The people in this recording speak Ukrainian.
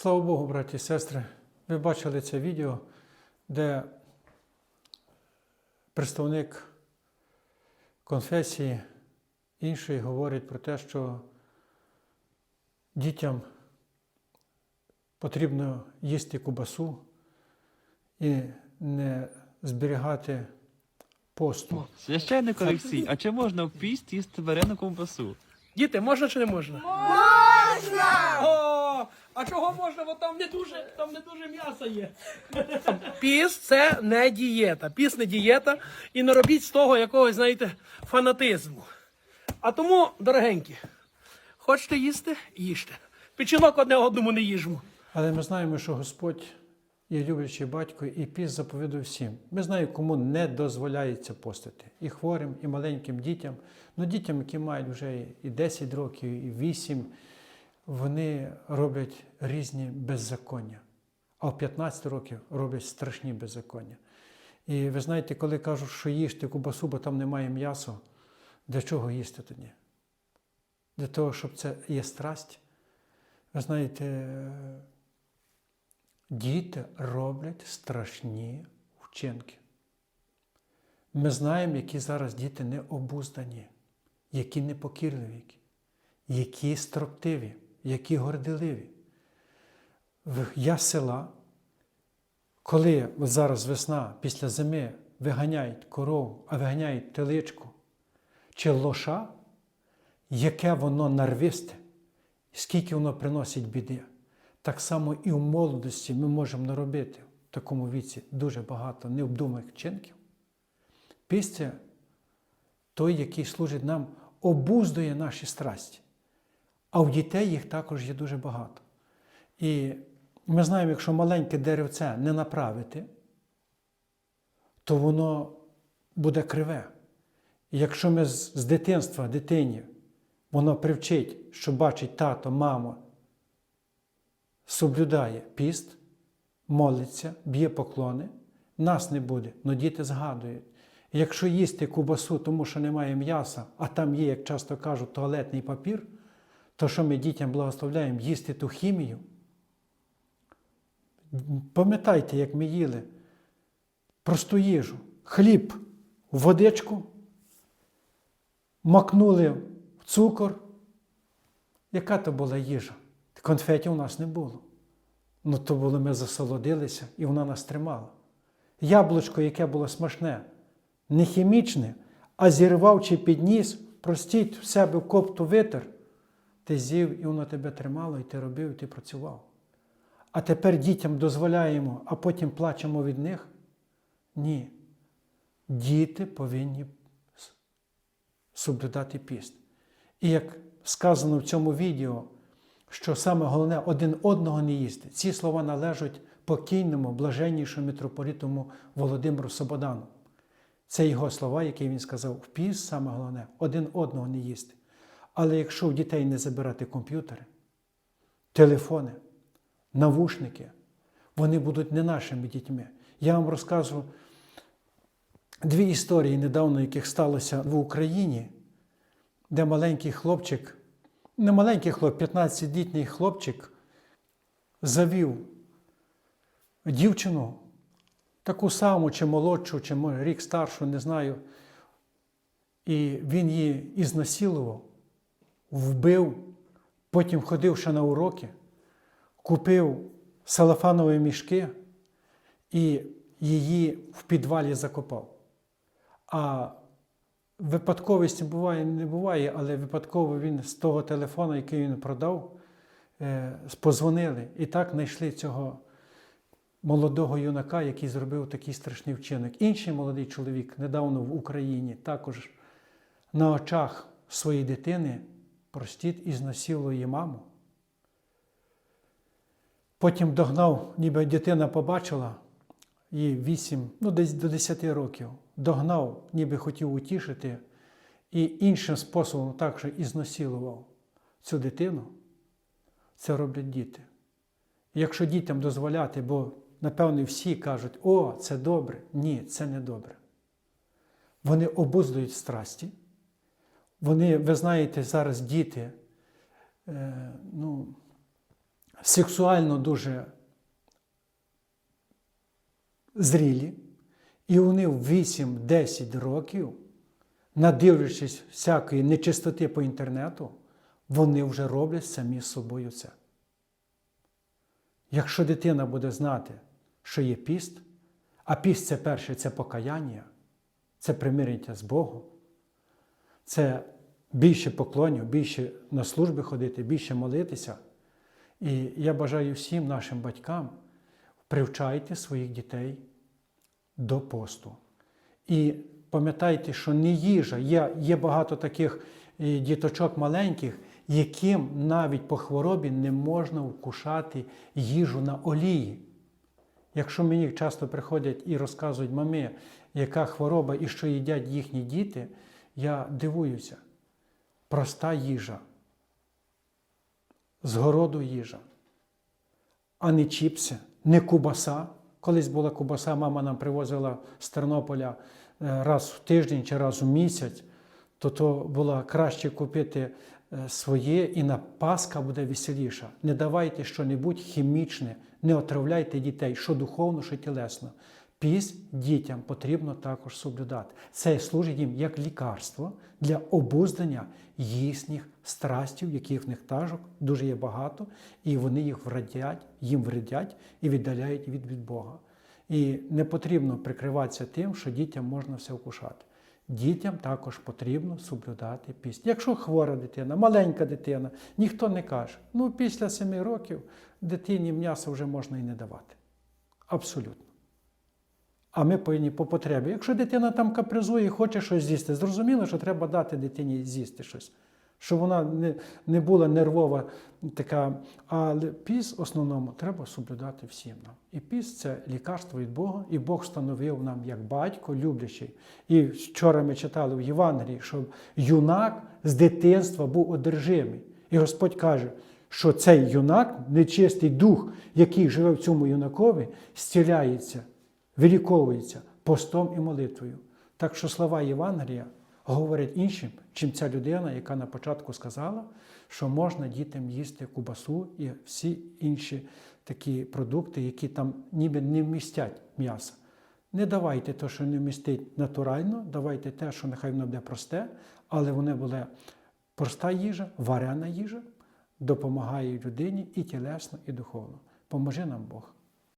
Слава Богу, браті і сестри, ви бачили це відео, де представник конфесії іншої говорить про те, що дітям потрібно їсти кубасу і не зберігати посту. Священник Олексій, а чи можна в піст їсти варену ковбасу? Діти, можна чи не можна? Можна! А чого можна? Бо там не дуже, там не дуже м'яса є. Піс це не дієта. Піс не дієта. І не робіть з того якогось, знаєте, фанатизму. А тому, дорогенькі, хочете їсти? Їжте. Печінок одне одному не їжмо. Але ми знаємо, що Господь є люблячий батько і піс заповідує всім. Ми знаємо, кому не дозволяється постити. І хворим, і маленьким дітям. Ну, дітям, які мають вже і 10 років, і 8, вони роблять різні беззаконня. А в 15 років роблять страшні беззаконня. І ви знаєте, коли кажуть, що їжте кубасу, бо там немає м'яса, для чого їсти тоді? Для того, щоб це є страсть. Ви знаєте, діти роблять страшні вчинки. Ми знаємо, які зараз діти необуздані, які непокірливі, які строптиві, які горделиві. Я села, коли зараз весна, після зими виганяють корову, а виганяють теличку чи лоша, яке воно нарвисте, скільки воно приносить біди. Так само і в молодості ми можемо наробити в такому віці дуже багато необдуманих вчинків. Після той, який служить нам, обуздує наші страсті. А у дітей їх також є дуже багато. І ми знаємо, якщо маленьке деревце не направити, то воно буде криве. І якщо ми з, дитинства дитині воно привчить, що бачить тато, мама, соблюдає піст, молиться, б'є поклони, нас не буде, але діти згадують. І Якщо їсти кубасу, тому що немає м'яса, а там є, як часто кажуть, туалетний папір, то що ми дітям благословляємо їсти ту хімію? Пам'ятайте, як ми їли просту їжу, хліб в водичку, макнули в цукор. Яка то була їжа? Конфетів у нас не було. Ну, то було ми засолодилися, і вона нас тримала. Яблучко, яке було смачне, не хімічне, а зірвав чи підніс, простіть в себе копту витер, ти з'їв, і воно тебе тримало, і ти робив, і ти працював. А тепер дітям дозволяємо, а потім плачемо від них? Ні. Діти повинні соблюдати піст. І як сказано в цьому відео, що саме головне один одного не їсти. Ці слова належать покійному, блаженнішому митрополітому Володимиру Сободану. Це його слова, які він сказав в піст, саме головне, один одного не їсти. Але якщо у дітей не забирати комп'ютери, телефони, навушники, вони будуть не нашими дітьми. Я вам розкажу дві історії недавно, яких сталося в Україні, де маленький хлопчик, не маленький хлопчик, 15-літній хлопчик завів дівчину, таку саму, чи молодшу, чи рік старшу, не знаю. І він її ізнасилував, вбив, потім ходив ще на уроки, купив салафанові мішки і її в підвалі закопав. А випадковості буває, не буває, але випадково він з того телефону, який він продав, е, позвонили і так знайшли цього молодого юнака, який зробив такий страшний вчинок. Інший молодий чоловік недавно в Україні також на очах своєї дитини простіт і знасилує її маму. Потім догнав, ніби дитина побачила, їй 8, ну десь до 10 років, догнав, ніби хотів утішити, і іншим способом також і цю дитину. Це роблять діти. Якщо дітям дозволяти, бо напевно всі кажуть, о, це добре. Ні, це не добре. Вони обуздують страсті. Вони, ви знаєте, зараз діти, е, ну, сексуально дуже зрілі, і вони в 8-10 років, надивлячись всякої нечистоти по інтернету, вони вже роблять самі з собою це. Якщо дитина буде знати, що є піст, а піст це перше це покаяння, це примирення з Богом, це більше поклонів, більше на служби ходити, більше молитися. І я бажаю всім нашим батькам привчайте своїх дітей до посту. І пам'ятайте, що не їжа, є, є багато таких е, діточок маленьких, яким навіть по хворобі не можна вкушати їжу на олії. Якщо мені часто приходять і розказують мами, яка хвороба і що їдять їхні діти, я дивуюся. Проста їжа, з городу їжа, а не чіпси, не кубаса. Колись була кубаса, мама нам привозила з Тернополя е, раз в тиждень чи раз у місяць, то то було краще купити е, своє і на Пасха буде веселіша. Не давайте що-небудь хімічне, не отравляйте дітей, що духовно, що тілесно. Піст дітям потрібно також соблюдати. Це служить їм як лікарство для обуздання їхніх страстів, яких в них тажок дуже є багато, і вони їх вредять, їм вредять і віддаляють від, від Бога. І не потрібно прикриватися тим, що дітям можна все вкушати. Дітям також потрібно соблюдати піст. Якщо хвора дитина, маленька дитина, ніхто не каже, ну після семи років дитині м'ясо вже можна і не давати. Абсолютно. А ми повинні по потребі. Якщо дитина там капризує і хоче щось з'їсти, зрозуміло, що треба дати дитині з'їсти щось, щоб вона не, не була нервова така. Але піс в основному треба соблюдати всім нам. І піс це лікарство від Бога, і Бог встановив нам як батько, люблячий. І вчора ми читали в Євангелії, що юнак з дитинства був одержимий. І Господь каже, що цей юнак, нечистий дух, який живе в цьому юнакові, зціляється виліковується постом і молитвою. Так що слова Євангелія говорять іншим, чим ця людина, яка на початку сказала, що можна дітям їсти кубасу і всі інші такі продукти, які там ніби не вмістять м'яса. Не давайте те, що не вмістить натурально, давайте те, що нехай воно буде просте, але воно буде проста їжа, варена їжа, допомагає людині і тілесно, і духовно. Поможи нам Бог.